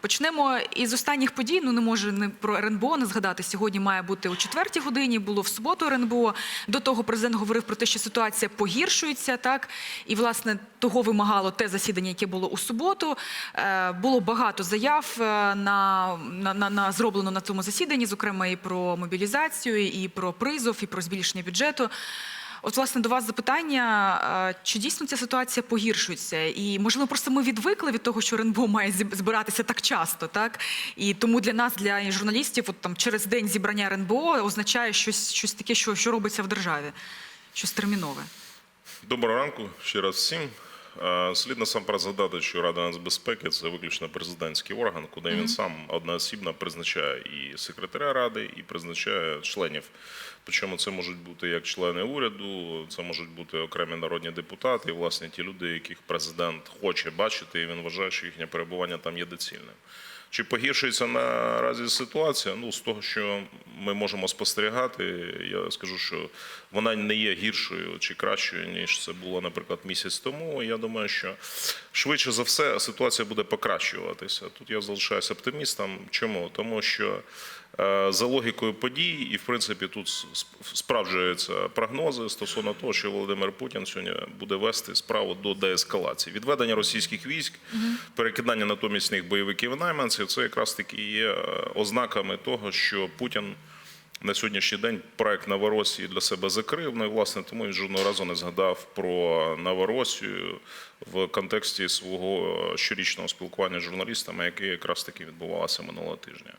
Почнемо із останніх подій. Ну не можу не про РНБО не згадати. Сьогодні має бути о четвертій годині. Було в суботу РНБО. До того президент говорив про те, що ситуація погіршується. Так і власне того вимагало те засідання, яке було у суботу. Е, було багато заяв е, на, на, на, на зроблено на цьому засіданні, зокрема і про мобілізацію, і про призов, і про збільшення бюджету. От, власне, до вас запитання, чи дійсно ця ситуація погіршується? І, можливо, просто ми відвикли від того, що РНБО має збиратися так часто, так? І тому для нас, для журналістів, от там через день зібрання РНБО означає щось, щось таке, що, що робиться в державі, щось термінове. Доброго ранку ще раз всім. Е, Слід насамперед згадати, що Рада нацбезпеки це виключно президентський орган, куди він сам одноосібно призначає і секретаря ради, і призначає членів. Причому це можуть бути як члени уряду, це можуть бути окремі народні депутати, і власне ті люди, яких президент хоче бачити, і він вважає, що їхнє перебування там є доцільним. Чи погіршується наразі ситуація? Ну, з того, що ми можемо спостерігати, я скажу, що вона не є гіршою чи кращою, ніж це було, наприклад, місяць тому. Я думаю, що швидше за все ситуація буде покращуватися. Тут я залишаюся оптимістом. Чому? Тому що е, за логікою подій, і в принципі тут сп- справджуються прогнози стосовно того, що Володимир Путін сьогодні буде вести справу до деескалації. Відведення російських військ, перекидання натомість них бойовиків найманців, це якраз таки є е, ознаками того, що Путін на сьогоднішній день проект Новоросії для себе закрив. Ну і власне тому він жодного разу не згадав про Новоросію в контексті свого щорічного спілкування з журналістами, яке якраз таки відбувалося минулого тижня.